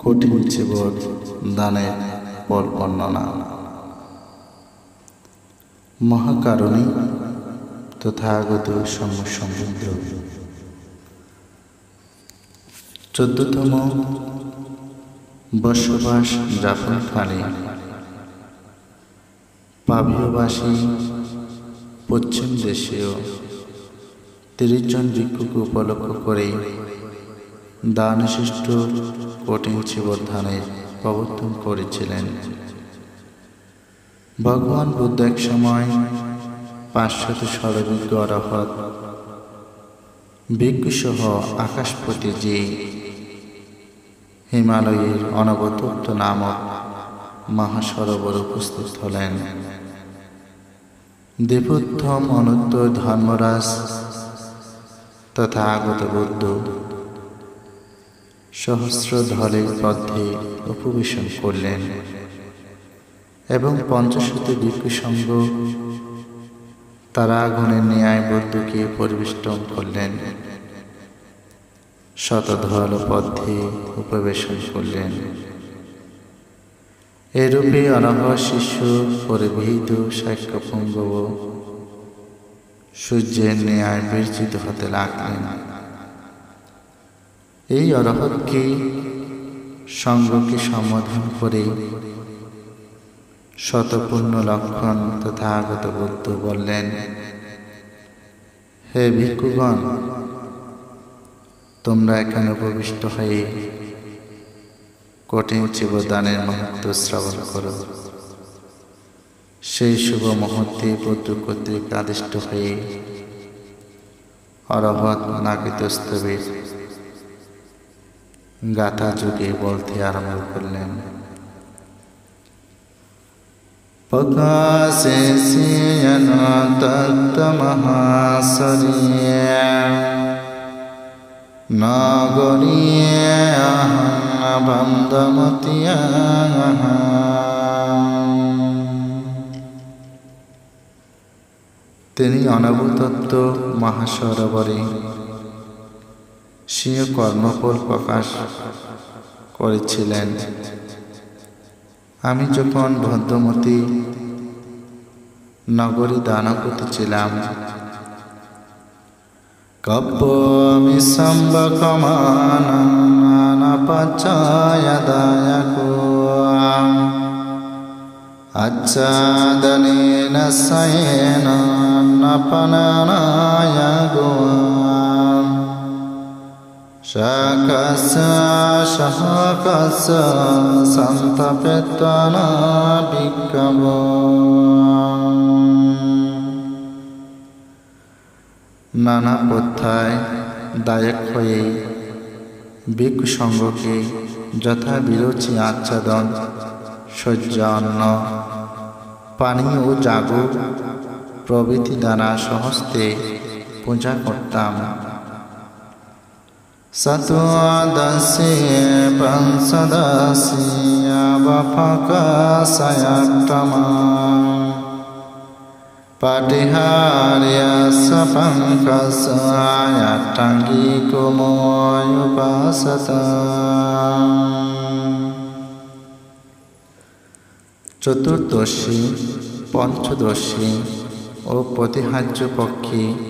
কঠিন জীবন দানের পর বর্ণনা। মহাকারণী তথাগত সমুদ্র চোদ্দতম বসবাস যাপনকালে পাভীয়বাসী পশ্চিম দেশীয় তিরিশ জন ভিক্ষুকে উপলক্ষ করে দানশিষ্ট কঠিন শিবধানের প্রবর্তন করেছিলেন। ভগবান বুদ্ধ এক সময় পাঁচশত সর্বজ্ঞ অরহত ভিক্ষুসহ আকাশপতি যে হিমালয়ের অনবতপ্ত নামক মহাসরোবর উপস্থিত হলেন। দেবোত্তম অনুত্তর ধর্মরাজ তথা আগত বুদ্ধ সহস্র ধলের পথে উপবেশন করলেন এবং পঞ্চশত ভিক্ষুসঙ্গ তারা আগুনের ন্যায় বুদ্ধকে পরিবেষ্টন করলেন। শতধল পথে উপবেশন করলেন। এরূপে অনঘ শিশু পরিবিহিত সাক্ষ্যপুঙ্গব সূর্যের ন্যায় বিরচিত হতে লাগলেন। এই অরহতকে সঙ্গকে সম্বোধন করে শতপূর্ণ লক্ষণ তথা আগত বুদ্ধ বললেন, হে ভিক্ষুগণ, তোমরা এখানে উপবিষ্ট হয়ে কঠিন জীবদানের মহত্ব শ্রবণ করো। সেই শুভ মুহূর্তে বুদ্ধ কর্তৃক আদিষ্ট হয়ে অরহত নাগিতস্তবের গাথা যুগে বলতে আরম্ভ করলেন। প্রকাশে তত্ত্বমহাশরিয়া নগরিয়া বন্দমতিয়া তিনি অনবতত্ত্ব মহাসরোবরে স্বীয় কর্মফল প্রকাশ করেছিলেন। আমি যখন ভদ্রমতী নগরী দানপতি ছিলাম কব্বমি সম্বকমানাপাচায়দায়কো আচ্ছাদনেন সয়েন নপনানায় গোয়াম শাকাস সন্তপেতনা বিজ্ঞব নানা পথ্যায় দায়ক হয়ে ভিক্ষু সঙ্গকে যথা বিরোচী আচ্ছাদন, শয্যা, অন্ন, পানি ও জাগু প্রভৃতি দ্বারা সহস্তে পূজা করতাম। পঞ্চদশে বফকাশয়াট্টমা পাটিহার্য পঙ্কসায়াটাঙ্গিকুময়োপাসত চতুর্দশী পঞ্চদশী ও প্রতিহার্য পক্ষে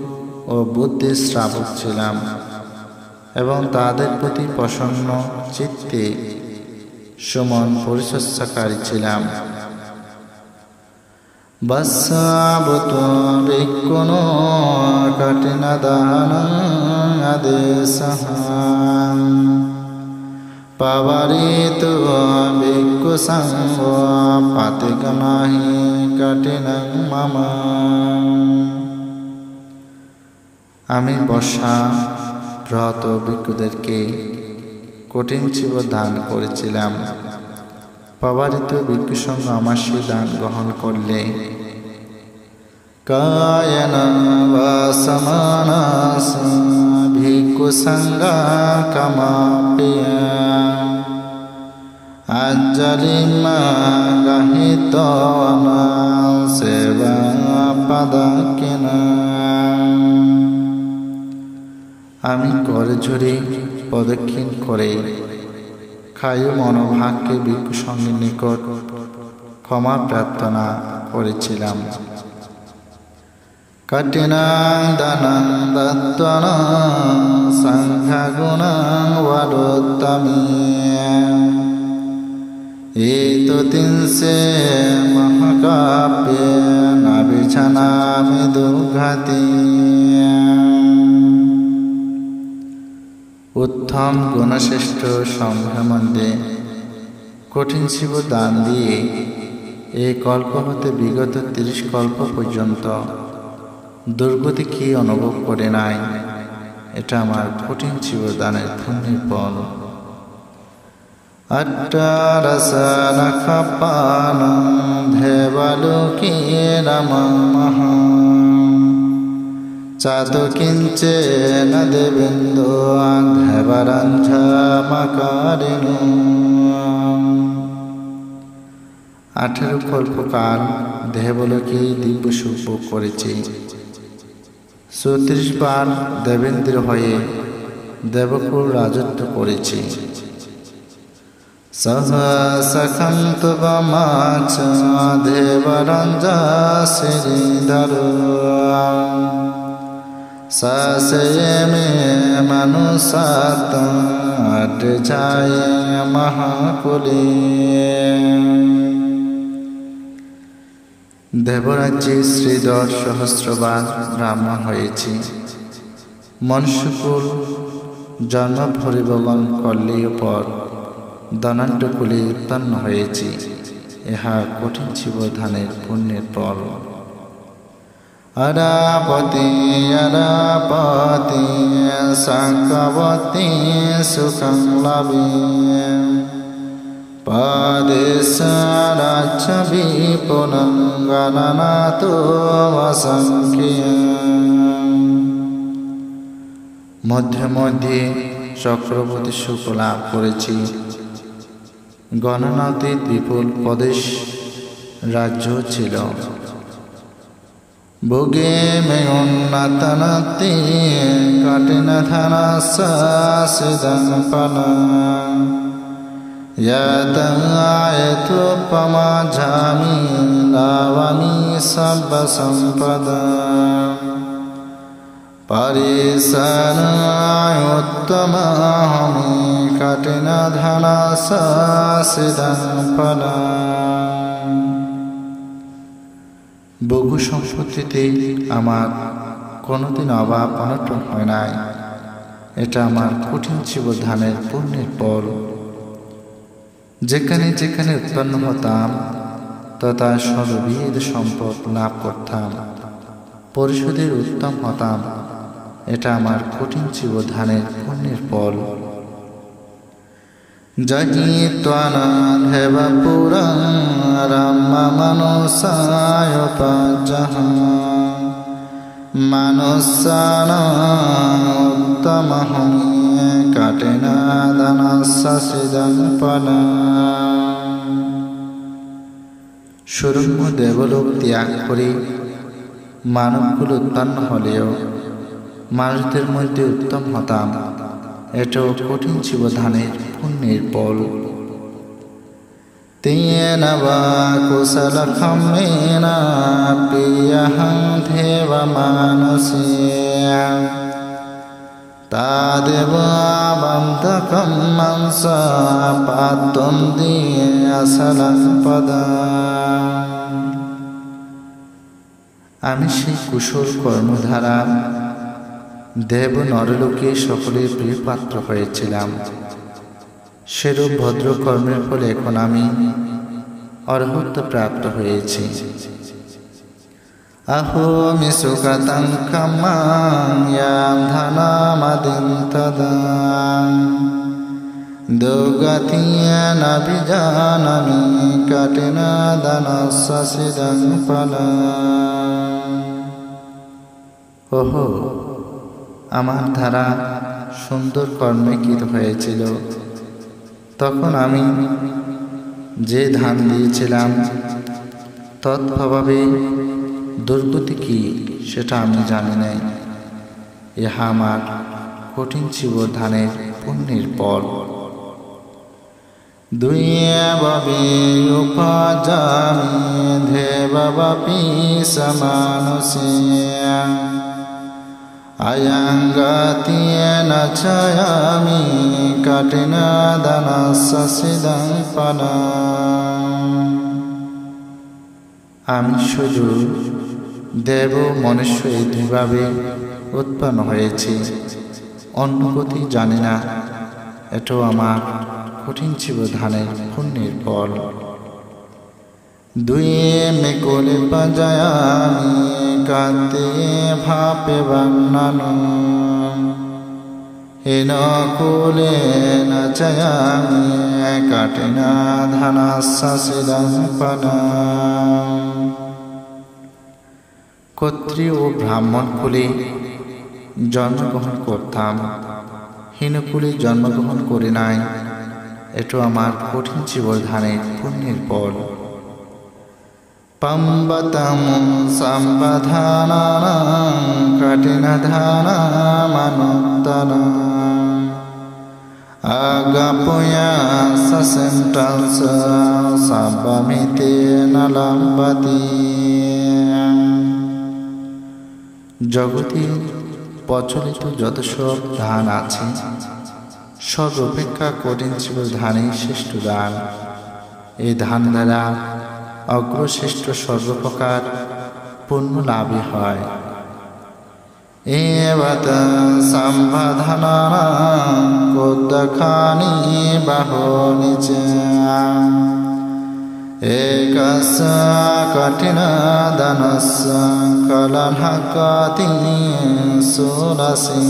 ও বুদ্ধির শ্রাবক ছিলাম এবং তাদের প্রতি প্রসন্ন চিত্তে সুমন পরিচর্যাকারী ছিলাম। বৎসাবত বিক্ষুনো কঠিন আদেশ পাবারিত নাহি মম। আমি বসা ব্রত ভিক্ষুদেরকে কঠিন জীব দান করেছিলাম। পাবারিত ভিক্ষুসঙ্গ আমার সে দান গ্রহণ করলে কায়ন সঙ্গা কামাপিয়া। সেবা পাদাকিনা। আমি কর ঝরে প্রদক্ষিণ করে খায়ু মনোভাগকে ভিক্ষু সঙ্গের নিকট ক্ষমা প্রার্থনা করেছিলাম। কঠিনাং দানাং দত্তন সংঘগুণাং বলোত্তমী উত্তম গুণশ্রেষ্ঠ সম্ভ্রমন্দে কঠিন শিব দান দিয়ে এই কল্প হতে বিগত তিরিশ কল্প পর্যন্ত দুর্গতি কি অনুভব করে নাই এটা আমার কঠিন শিব দানের পুণ্যের ফল अट्टारसनखपानं धेवलोके চাতু কিঞ্চে না দেবেন্দু আঠেরো কল্পকাল দেহবলকে দিব্য সুপ করেছে। চৌত্রিশ বার দেবেন্দ্র হয়ে দেবকুল রাজত্ব করেছে। সহসখন্ত দেবরঞ্জা শ্রীধর যায় মহাকুলে। দেবরাজ্যে শ্রীধর সহস্রবার ব্রাহ্মণ হয়েছে। মনুষ্যকুল জন্ম পরিবলন করলেই পর দনাট্যকুলে উৎপন্ন হয়েছি। ইহা কঠিন শিবধানের পুণ্যের ফল সাকবতী সুখং লবে পাদেশারাচ্ছ বিপুলং গণনাতো অসংখ্য মধ্যে মধ্যে চক্রবর্তী সুখ লাভ করেছি। গণনাতে বিপুল প্রদেশ রাজ্য ছিল। বুকে মেয়ন্নাতানাতে কাটে না থানা সাসিদং পানা। ইয়াতায়ত পমা ঝামি লাভামি সব সম্পদা। পরিসনায়োত্তমাহমি কঠিন ধনা সাসিদং ফলা বহু সম্পত্তিতে আমার কোনোদিন অভাব অনটন হয় নাই। এটা আমার কঠিন ধানের পুণ্যের ফল যেখানে যেখানে উৎপন্ন হতাম, তথা সর্ববিধ সম্পদ লাভ করতাম, পরিশোধের উত্তম হতাম, এটা আমার কঠিন ধানের পুণ্যের ফল জহিত্বানাধেব পুরং রাম পাজহ মানুষান উত্তমহম কাটেনাদনসিদং ফল সুরম্য দেবলোক ত্যাগ করে মানবগুলো উৎপন্ন হলেও মানুষদের মধ্যে উত্তম হতাম। এটাও কঠিন ছিল ধানের পুণ্যের বল। বা কুশল খমেন দেব মানসে তাদেব বন্ধকম মংস পাতম দিয়ে আসলং পদ আমি সেই কুশল কর্মধারা দেব নরলোকে সকলের প্রিয় পাত্র হয়েছিলাম। সেরূপ ভদ্র কর্মের ফলে এখন আমি অর্হত্ব প্রাপ্ত হয়েছি। আহো দানসিদং পালা ওহো, আমার ধারা সুন্দর কর্মে কৃত হয়েছিল। তখন আমি যে ধান দিয়েছিলাম, তৎভাবে দুর্গতি কি সেটা আমি জানি নাই। ইহা আমার কঠিন ছিল ধানের পুণ্যের পর। দুই বাবে উপাজামি বাপি সমানুষিয়া අයංගාතියන චයමි කටිනාදනස්සසිදං පනා আমি শুধু দেব মনুষ্য দুভাবে উৎপন্ন হয়েছি। অন্য গতি জানি না এটো আমার কঠিন ছিল ধানের পুণ্যের ফল। দুয়ে মেকলে বাজায় আমি কাতে ভাপে বান্নানো হেন কুলে নাচায়ামি কাটে না ধানাশ্বাসিদাং পানা কর্ত্রী ও ব্রাহ্মণ কুলে জন্মগ্রহণ করতাম। হীনকুলে জন্মগ্রহণ করে নাই। এটো আমার কঠিন জীবর ধানের পুণ্যের পর পম্বতম সম্বধানা কঠিনধানামনুত্তর আগপুয়া সসেন্টাংস সবমিতে নলম্বতী জগতে প্রচলিত যত সব ধান আছে সর্বাপেক্ষা কঠিন ছিল ধানই শ্রেষ্ঠ দান এই ধান দ্বারা অগ্রশ্রেষ্ঠ সর্বপ্রকার পুণ্য লাভই হয়। এবত সম্বাধনা কোদখানি বাহনি একস কঠিন দনস কলনহকতি সুরসি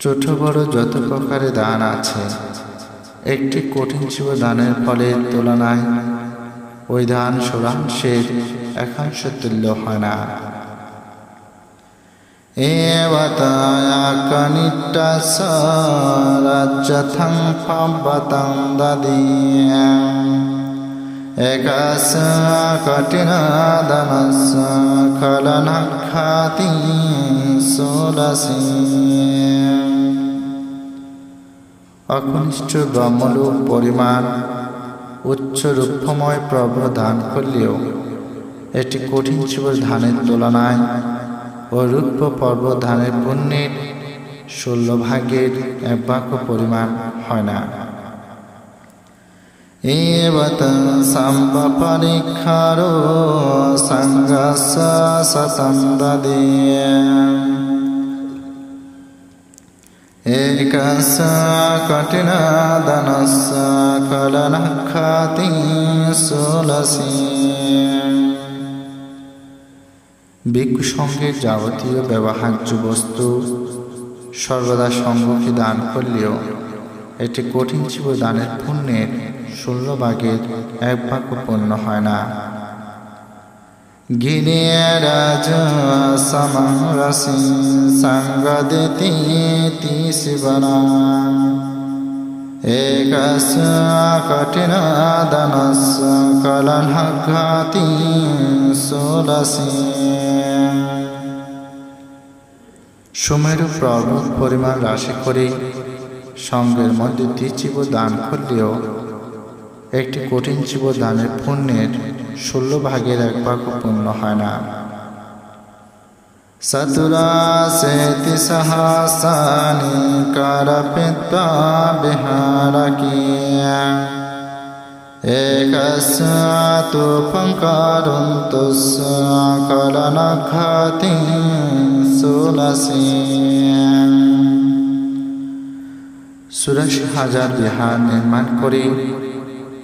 ছোট বড় যত প্রকারে দান আছে একটি কঠিন শিব দানের ফলের তুলনায় ওই ধান ষোড়াংশের একাংশ তুল্য হয় না। এবতায়াকনিট্টাসরাজ্যথং পাব্বতং দদিয়া। একাস কঠিনাদনস খলনখাতি ষোড়শী অকনিষ্ঠ ব্রহ্মলোক পরিমাণ উচ্চ রূপময় প্রভ্র দান করলেও এটি কঠিন ছিল ধানের তুলনায় ও রূপ পর্ব ধানের পুণ্যের ষোলো ভাগের এক বাক্য পরিমাণ হয় না। এবত সম্প পরীক্ষারো সংঘর্ষ সতন্দ্রিয়া एकस्य कठिनदनस्य कलनखाति ষোলশী ভিক্ষু সঙ্গের যাবতীয় ব্যবহার্য বস্তু সর্বদা সঙ্গকে দান করলেও এটি কঠিন জীব দানের পুণ্যের ষোলো ভাগের এক ভাগ পূর্ণ হয় না गिरिराज समरसि सङ्गदितीति शिवना एकस्य कठिनदनस्य कलनघाति ষোলশী সুমেরু পর্বত পরিমাণ রাশি করে সঙ্গের মধ্যে দ্বিজীব দান করলেও একটি কঠিন জীব দানের পুণ্যের ষোলো ভাগের এক ভাগ পূর্ণ হয় না। সতুরাশেতি ষোলশী চুরাশি হাজার বিহার নির্মাণ করে।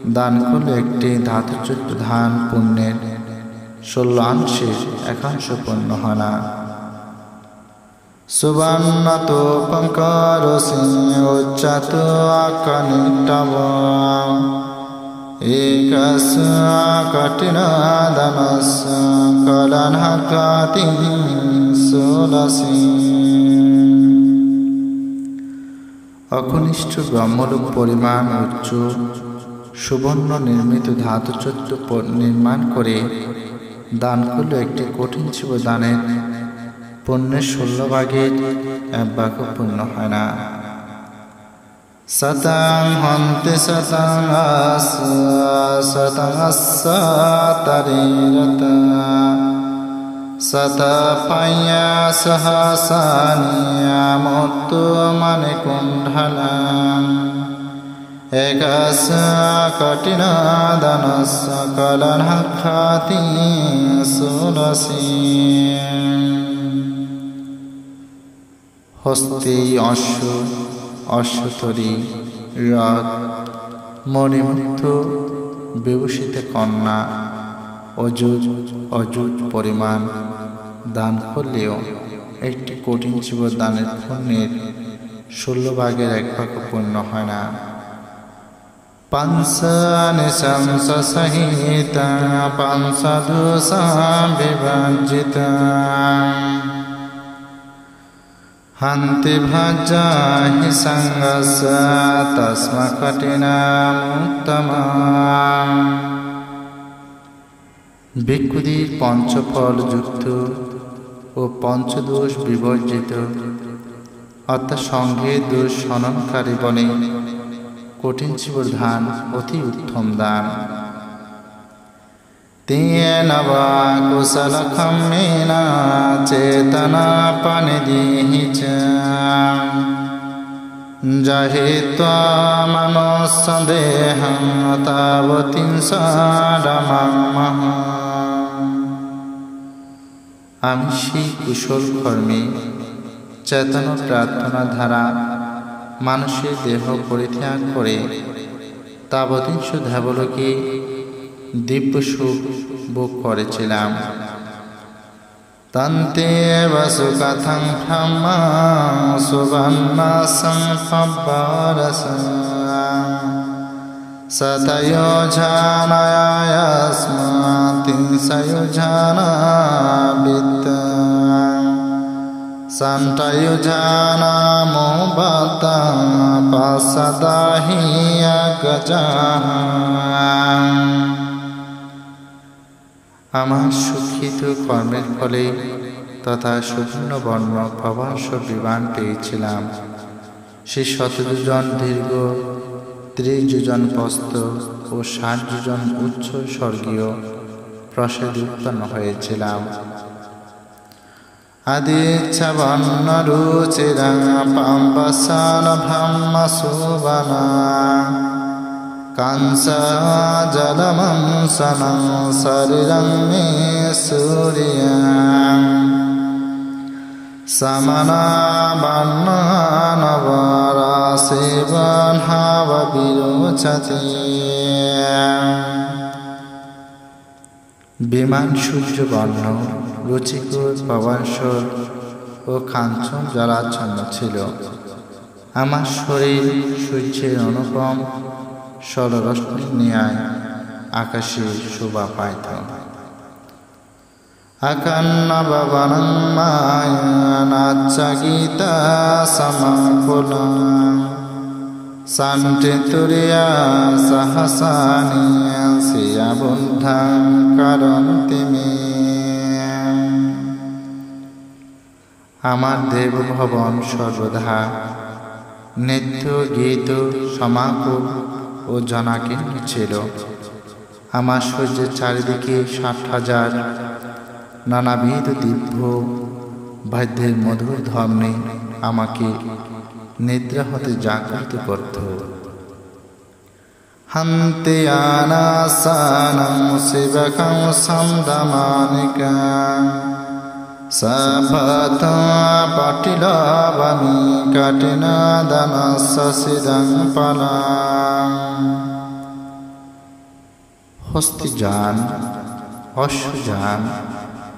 দান করলে একটি ধাতুযুক্ত ধান পুণ্যের ষোলো অংশের একাংশ পূর্ণ হয় না। সুবর্ণত পঙ্করসি উচ্চত আকনিটব একস কঠিন দনস কলন কাতি সুলসি অকনিষ্ঠ ব্রহ্মলোক পরিমাণ উচ্চ সুবর্ণ নির্মিত ধাতুচত্ব নির্মাণ করে দান করলে একটি কঠিন শিব দানের। পণ্যের ষোলো ভাগের এক ভাগ পূর্ণ হয় না। শতাং হন্তে শতাং শতাং তারিরত। শতপায়া সহসানিয়ামত্তু মানে কুণ্ডলাম মানে কঠিন দনস কলন খাতি সুরসী হস্তে অশ্ব, অশ্বতরী রথ মণিমুক্ত, বিভূষিত কন্যা অযুজ অযুজ পরিমাণ, দান করলেও একটি কঠিন জীব দানের পুণ্যের ষোলো ভাগের এক ভাগ পূর্ণ হয় না। পাংসানি সংসহিতা পাংসাধুষা বিভাজিতা हन्ति भजा हि सङ्गस तस्म कठिनामुत्तमा ভিক্ষুদের পঞ্চফল যুক্ত ও পঞ্চদোষ বিবর্জিত অর্থাৎ সঙ্গে দোষ সননকারী বলে কঠিন শিবর ধান অতি উত্তম দান तेन वा कुशलखम्मेन चेतनापनिधिः च जहित्वा मनोसन्देहं तावतीं साडमामः আমি সেই কুশল কর্মে চেতন প্রার্থনা ধারা মানুষের দেহ পরিত্যাগ করে। তাবতীংশ ধ্যাবলোকে দিব্য সুখ ভোগ করেছিলাম। তন্তে বসু কথং ব্রহ্ম সুবর্ণ সম্পরস সতয়োজানয়াস্মাতিংসয়োজানাবিত্ত सन्तयुजानामो बता पासदाहि गजाः আমার সুখিত কর্মের ফলে তথা সুবর্ণ বর্ণ প্রবাস বিমান পেয়েছিলাম সে শতজন দীর্ঘ ত্রিশ যোজন পস্ত ও ষাট যোজন উচ্চ স্বর্গীয় প্রসাদ উৎপন্ন হয়েছিলাম අදීච්චවන්න රූචිරං පම්පසාන භම්ම සූවනා කංසා ජලමම් සනං සරිරං මේ සූරියං සමනාබන්නානවාරාසේවන් හාව বিরোচতে বিমান সূর্য বর্ণ রুচিকর পবনস্বর ও কাঞ্চন জলাচ্ছন্ন ছিল। আমার শরীর সূর্যের অনুপম ষড়রশ্মি ন্যায় আকাশে শোভা পাইত। আকান্নবনং মায়ানাচ্চা গীতা সমাকুল। শান্তি তুরিয়া সহসানি সিয়া বুদ্ধং করন্তি আমার দেব ভবন সর্বদা। নৃত্য গীত সমাকুল ও জনাকীর্ণ ছিল। আমার সূর্যের চারিদিকে ষাট হাজার নানাবিধ দিব্য বাদ্যের মধুর ধর্মে আমাকে নিদ্রা হতে জাগ্রত করত। হন্তে আনাসানং শিবকং সমদমানিকা কাটিনা দানস সিদং পালা হস্তিযান অশ্বযান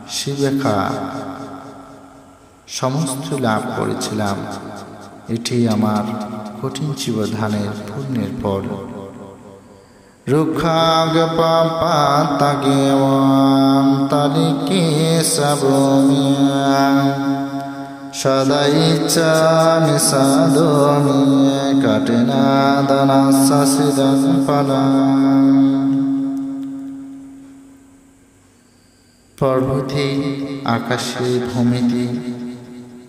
শিবেখা সমস্ত লাভ করেছিলাম এটি আমার কঠিন জীবধানের পুণ্যের ফল রুখাগ পাপা তাগে তালিকে সাবমিয়া সদা ইচ্ছা নিসাদমি কাটে না দানা শাসিদন পালা পর্বতে, আকাশে, ভূমিতে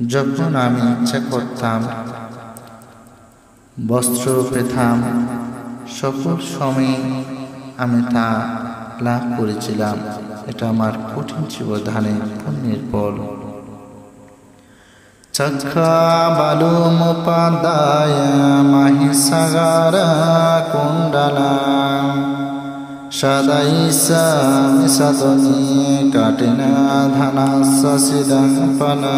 যখন আমি ইচ্ছা করতাম, বস্ত্র পেতাম সকল সময়ে আমি তা লাভ করেছিলাম। এটা আমার কঠিন জীবধানের পুণ্যের ফল। চক্ষা বালু মুপাদায় মাহিসাগার কুণ্ডলা। সদাইসা মিসাদনি কাটিনা ধানা পালা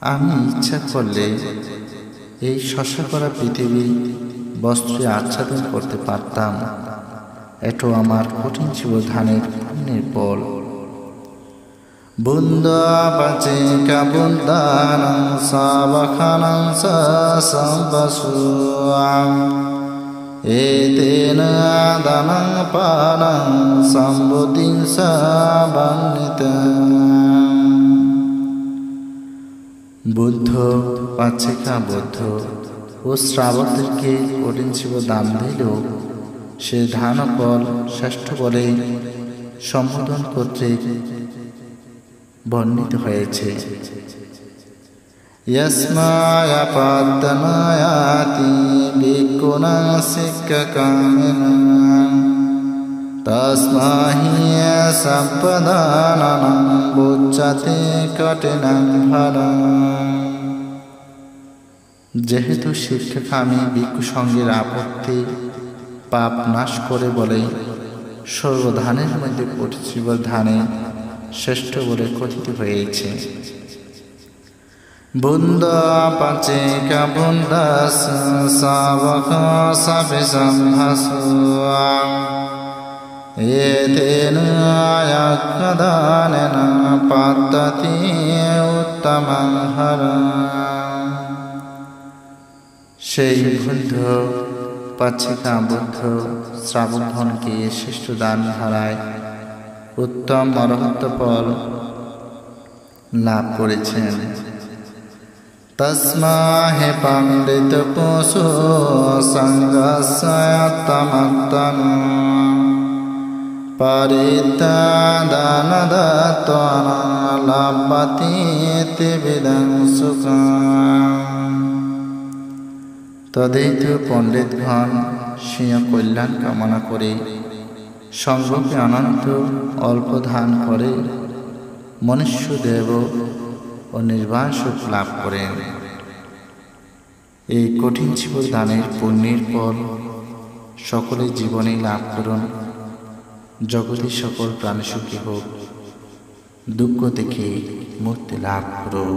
আমি ইচ্ছা করলে এই শশা করা পৃথিবী বস্ত্রে আচ্ছাদন করতে পারতাম। এটো আমার কঠিন ছিল ধানের পুণ্যের ফল বুন্দা বাচে কাবুন্দানং সাবাখানং সম্পসুয়াং এতেন দানং পানং সম্বুদ্ধিং সাবান্বিতাং বুদ্ধ পাচ্ছিকা বুদ্ধ ও শ্রাবকদেরকে কঠিন শিব দান দিলেও সে ধান ফল শ্রেষ্ঠ বলে সম্বোধন করতে বর্ণিত হয়েছে यस्माय पादनायाति भिक्खुना सिक्खकामिना तस्माहि सम्पदानं बुच्यते কঠিনাং ফলং যেহেতু শিক্ষাকামী ভিক্ষু সঙ্গের আপত্তি পাপ নাশ করে বলে সর্বধানের মধ্যে কঠিন ধানে শ্রেষ্ঠ বলে কথিত হয়েছে বুন্দা পাচে কা বুন্দাস সাবক সাবে সম্ভাসুয়া এতেন আয়াকদানেন পাদ্দতি উত্তমং হর সেই বুদ্ধ পাচ্ছিকা বুদ্ধ শ্রাবণকে শ্রেষ্ঠ দান ধারায় উত্তম অরহত্ব ফল লাভ করেছেন। তস্মা হে পণ্ডিত পশু সঙ্গসয়তমত্তন পরিত্যাদানদত্তন লভতি বিদং সুখম তদেত পণ্ডিতগণ সিংহ কল্যাণ কামনা করে। সঙ্গকে অনন্ত অল্প ধান করে মনুষ্য দেব ও নির্বাণ সুখ লাভ করেন। এই কঠিন জীবন দানের পুণ্যের ফল সকলের জীবনে লাভ করুন। জগতের সকল প্রাণী সুখী হোক দুঃখ থেকে মুক্তি লাভ করুন